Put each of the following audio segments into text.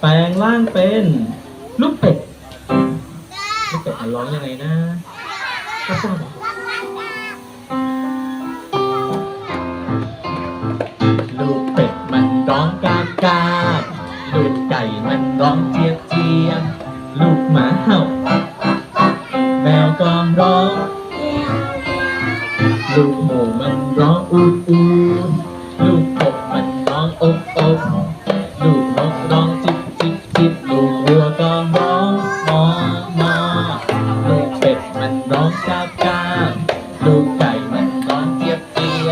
แปลงร่างเป็นลูกเป็ด ลูกเป็ดมันร้องยังไงนะกระซ่าลูกเป็ดมันร้องกากาลูกไก่มันร้องเจี๊ยบเจี๊ยบ ลูกหมาเห่า แมวก็ร้อง ลูกหมูมันร้องอูอูลูกกบมันร้องอบอบลูกนกร้องจิบจิบจิบลูกวัวก็ร้องมอมอลูกเป็ดมันร้องกากาลูกไก่มันร้องเจี๊ยบเจี๊ย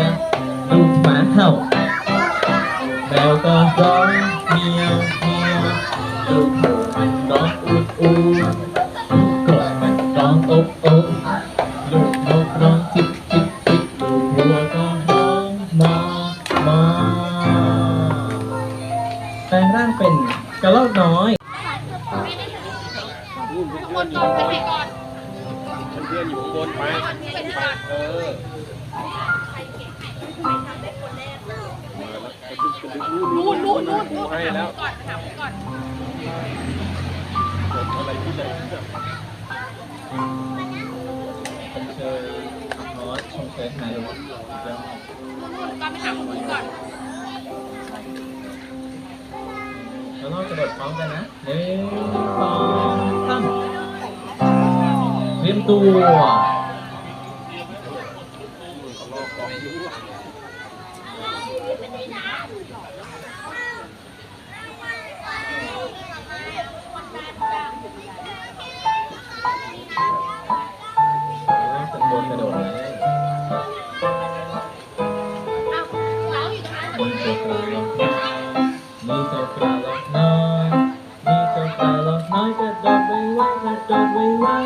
ลูกหมาเห่า แมวก็ร้องเมียวเมียว ลูกหมูมันร้องอูดอูดลูกกบมันร้องอบอบลูกนกร้องจิบจิบจิบลูกวัวก็ร้องมอมอแปลงร่างเป็นกระรอกน้อยนู่นเพื่อนๆอยู่ข้างบนเพื่อนอยู่ข้างบนไปไปเออมาแล้วกระดึกกระดึกนู่นนู่นนู่นนู่นให้แล้วกดอะไรที่ไหนเนี่ยชมเชยมอสชมเชยหายแล้วแล้วเราจะโดดพร้อน นะหนึ่งสองสามเตรียมตัวเมีเจ้ากระรอกน้อยมีเจ้ากระรอกน้อยกระโดดไวไวกระโดดไวไว้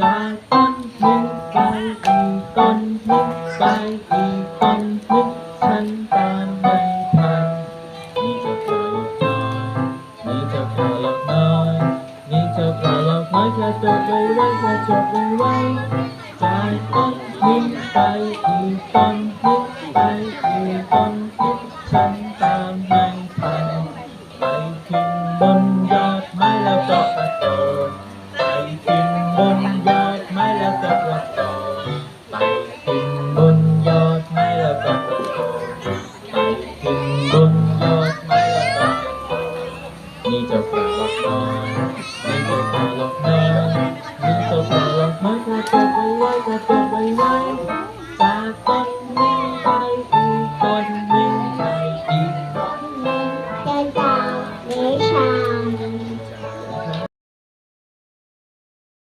จากต้นหนึ่งไปอีกต้นหนึ่งไปอีกต้นหนึ่งฉันตามไม่ทันมีเจ้ากระรอกน้อยมีเจ้ากระรอกน้อยมีเจ้ากระรอกน้อยกระโดดไวไวกระโดดไวไว้จากต้นหินไปอีกต้นหินไนี่จะฝากหลักมานี่จะฝากหลักมานี่จะฝากหลักไมาจะไปไว้จะไปไว้จากตรงนี้ไป